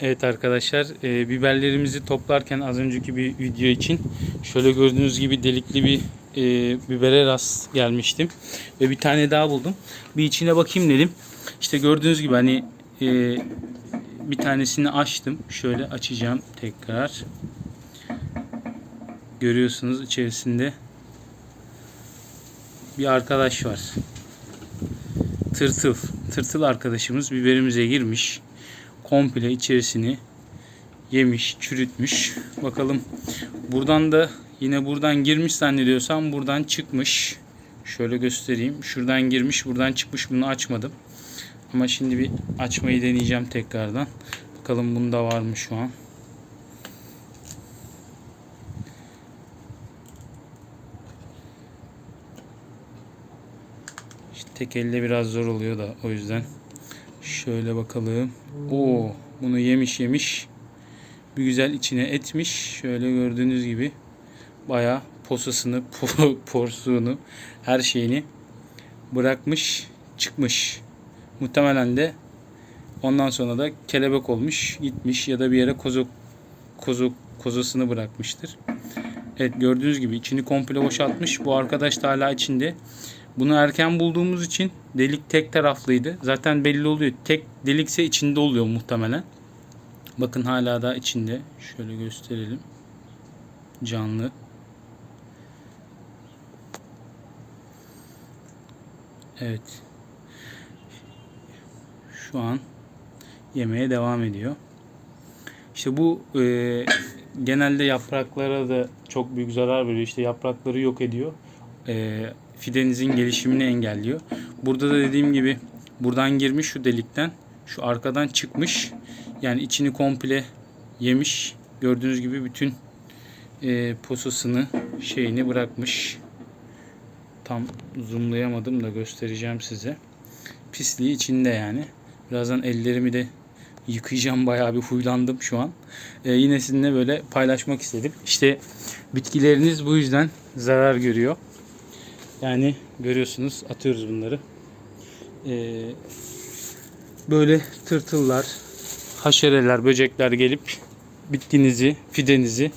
Evet arkadaşlar e, biberlerimizi toplarken az önceki bir video için şöyle gördüğünüz gibi delikli bir e, bibere rast gelmiştim. Ve bir tane daha buldum. Bir içine bakayım dedim. İşte gördüğünüz gibi hani e, bir tanesini açtım. Şöyle açacağım tekrar. Görüyorsunuz içerisinde bir arkadaş var. Tırtıl. Tırtıl arkadaşımız biberimize girmiş komple içerisini yemiş, çürütmüş. Bakalım buradan da yine buradan girmiş zannediyorsam buradan çıkmış. Şöyle göstereyim. Şuradan girmiş, buradan çıkmış. Bunu açmadım. Ama şimdi bir açmayı deneyeceğim tekrardan. Bakalım bunda var mı şu an. İşte tek elde biraz zor oluyor da o yüzden. Şöyle bakalım. Oo, bunu yemiş yemiş. Bir güzel içine etmiş. Şöyle gördüğünüz gibi bayağı posasını, po- porsuğunu, her şeyini bırakmış, çıkmış. Muhtemelen de ondan sonra da kelebek olmuş, gitmiş ya da bir yere kozo, kozo, kozasını bırakmıştır. Evet gördüğünüz gibi içini komple boşaltmış. Bu arkadaş da hala içinde. Bunu erken bulduğumuz için delik tek taraflıydı. Zaten belli oluyor. Tek delikse içinde oluyor muhtemelen. Bakın hala da içinde. Şöyle gösterelim. Canlı. Evet. Şu an yemeye devam ediyor. İşte bu e, genelde yapraklara da çok büyük zarar veriyor. İşte yaprakları yok ediyor. E, fidenizin gelişimini engelliyor. Burada da dediğim gibi buradan girmiş şu delikten. Şu arkadan çıkmış. Yani içini komple yemiş. Gördüğünüz gibi bütün e, posasını şeyini bırakmış. Tam zoomlayamadım da göstereceğim size. Pisliği içinde yani. Birazdan ellerimi de yıkayacağım bayağı bir huylandım şu an. Ee, yine sizinle böyle paylaşmak istedim. İşte bitkileriniz bu yüzden zarar görüyor. Yani görüyorsunuz atıyoruz bunları. Ee, böyle tırtıllar, haşereler, böcekler gelip bitkinizi, fidenizi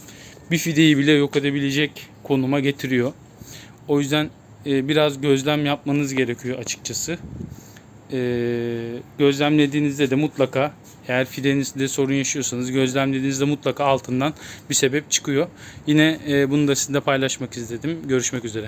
bir fideyi bile yok edebilecek konuma getiriyor. O yüzden e, biraz gözlem yapmanız gerekiyor açıkçası. E, gözlemlediğinizde de mutlaka eğer fidenizde sorun yaşıyorsanız gözlemlediğinizde mutlaka altından bir sebep çıkıyor. Yine e, bunu da sizinle paylaşmak istedim. Görüşmek üzere.